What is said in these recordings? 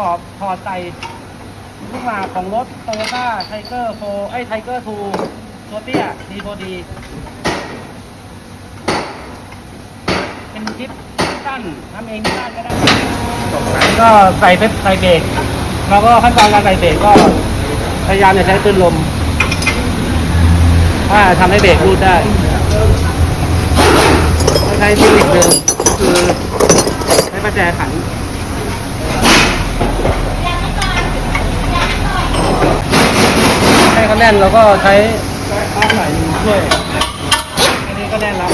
กอบถอดใส่ลูกหมากของรถโตโยต้าไทเกอร์โฟไอไทเกอร์ทูตัวเตี้ยดีโฟดี เป็นคลิปสั้นทำเองที่บ้านก็ได้ก็ใส่เฟใส่เบรกแล้วก็ขั้นตอนการใส่เบรกก็พยายามจะใช้ตื้นลมว่าทำให้เบรกรูดได้ใช้เทคนิคเดิมคือใช้ประแจขัน ก็แน่นแล้วก็ใช้ข้างไหนช่วย อันนี้ก็แน่นแล้ว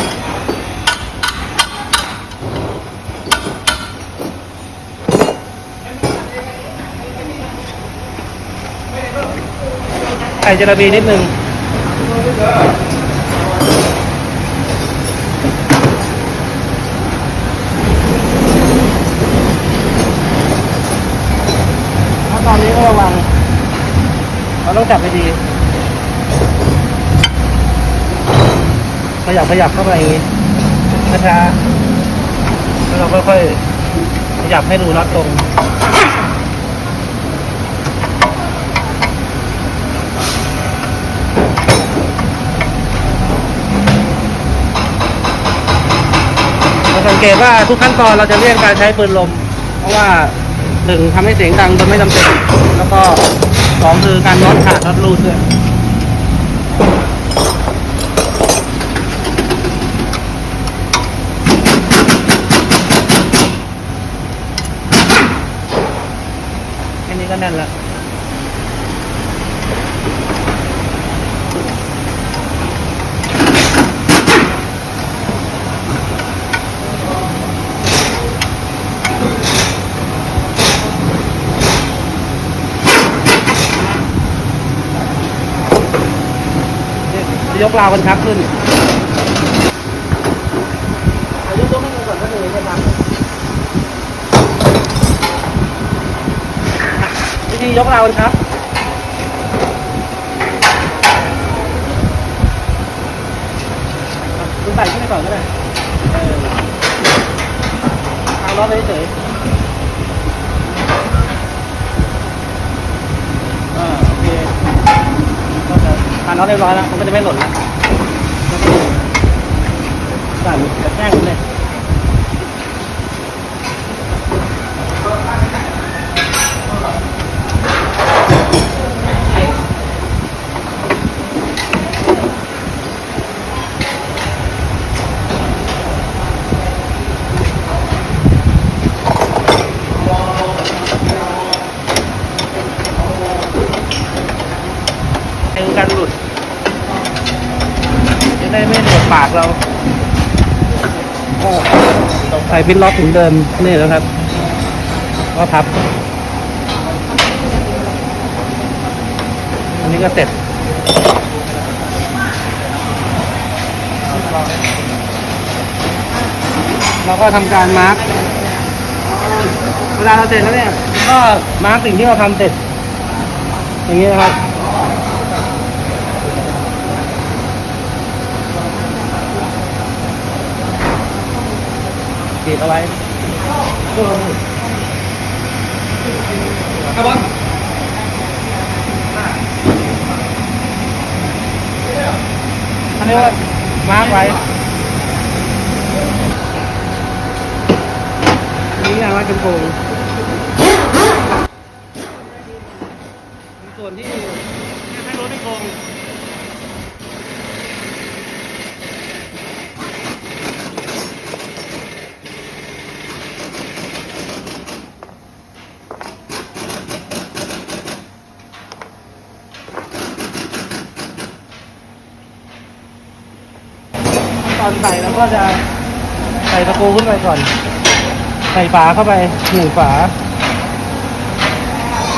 ใส่เจลาบีนิดนึง แล้วตอนนี้ก็ระวัง เรา ต้องจับให้ดี ขยับขยับเข้าไปอย่างนี้ช้าๆแล้วเราค่อยๆขยับให้ดูน็อตตรงเราสังเกตว่าทุกขั้นตอนเราจะเลี่ยงการใช้ปืนลม เพราะว่าหนึ่งทำให้เสียงดังโดยไม่จำเป็นแล้วก็ สองคือการน็อตขาดน็อตรูดด้วยแค่นี้ก็แน่นแล้ว ยกราวกันชักขึ้นยกตัวให้ดูก่อนก็เลยจะทำวิธียกราวกันชักคุณใส่ขึ้นไปก่อนก็ได้เอาล้อไปเฉยอ่าโอเคก็จะทา นน้องเรียบร้อยแล้วมันก็จะไม่หล่นแล้วสั่นกระแทกเลยการหลุด ได้ไม่หลุดปากเราใส่พินล็อกถึงเดิมนี่แล้วครับ ก็พับ อันนี้ก็เสร็จเราก็ทำการมาร์กเวลาเราเสร็จแล้วเนี่ย ก็มาร์กสิ่งที่เราทำเสร็จ อย่างนี้นะครับ ดเอาไว้ครับผมอันนี้ว่ามาร์กไว้อันนี้งานวัดจำโกงมีส่วนที่ให้รถไม่โกง อนใส่เราก็จะใส่ตะปูขึ้นไปก่อน ใส่ฝาเข้าไปหนึ่งฝา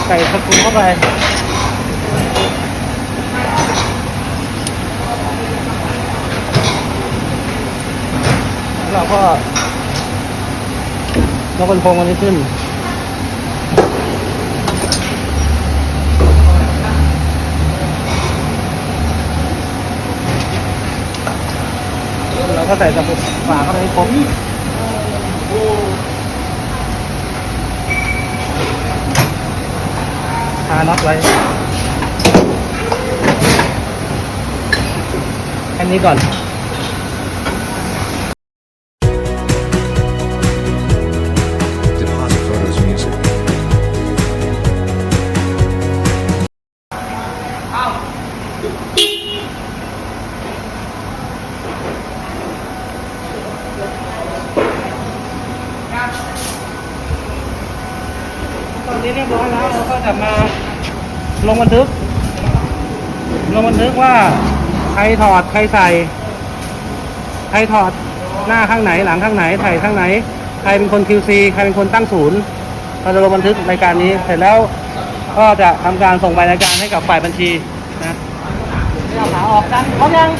ใส่ตะปูเข้าไปเราก็ยกเป็นพรงอันนี้ขึ้น ก็ใส่จะปูฝาเข้าไปให้ครบคาน็อตไว้ อันนี้ก่อน ตอนนี้เรียบร้อยแล้วเราก็จะมาลงบันทึก ลงบันทึกว่าใครถอดใครใส่ ใครถอดหน้าข้างไหนหลังข้างไหนใส่ข้างไหน ใครเป็นคน QC ใครเป็นคนตั้งศูนย์เราจะลงบันทึกรายการนี้เสร็จแล้วก็จะทำการส่งใบรายการให้กับฝ่ายบัญชีนะเอาขาออกกันพร้อมยัง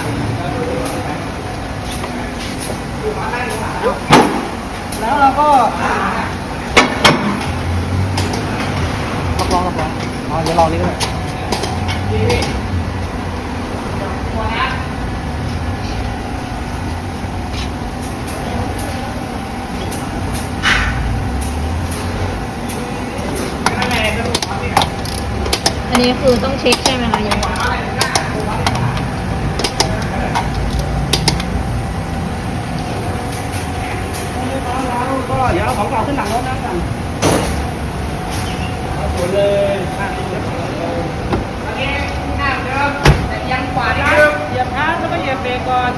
แล้วเราก็ รับรองรับรองอ๋อเดี๋ยว ลองนี้ก็ได้อันนี้คือต้องเช็คใช่ไหมคะยังก็เดี๋ยวเอาของเก่าขึ้นหลังรถนะกัน เอาสวยเลยอะอันนี้หน้าเดิมแต่ยังขวาเดนึงเหยียบเท้าแล้วก็เหยียบเบรกก่อน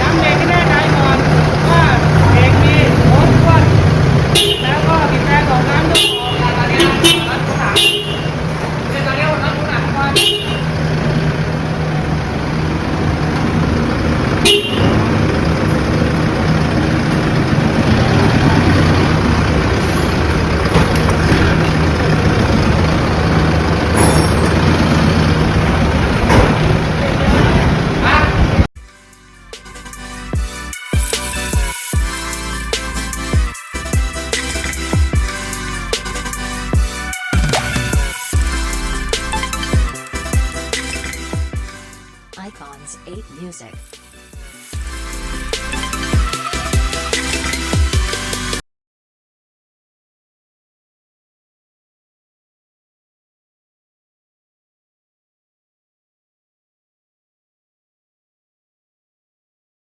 ย้ำเบรกให้แน่ Music.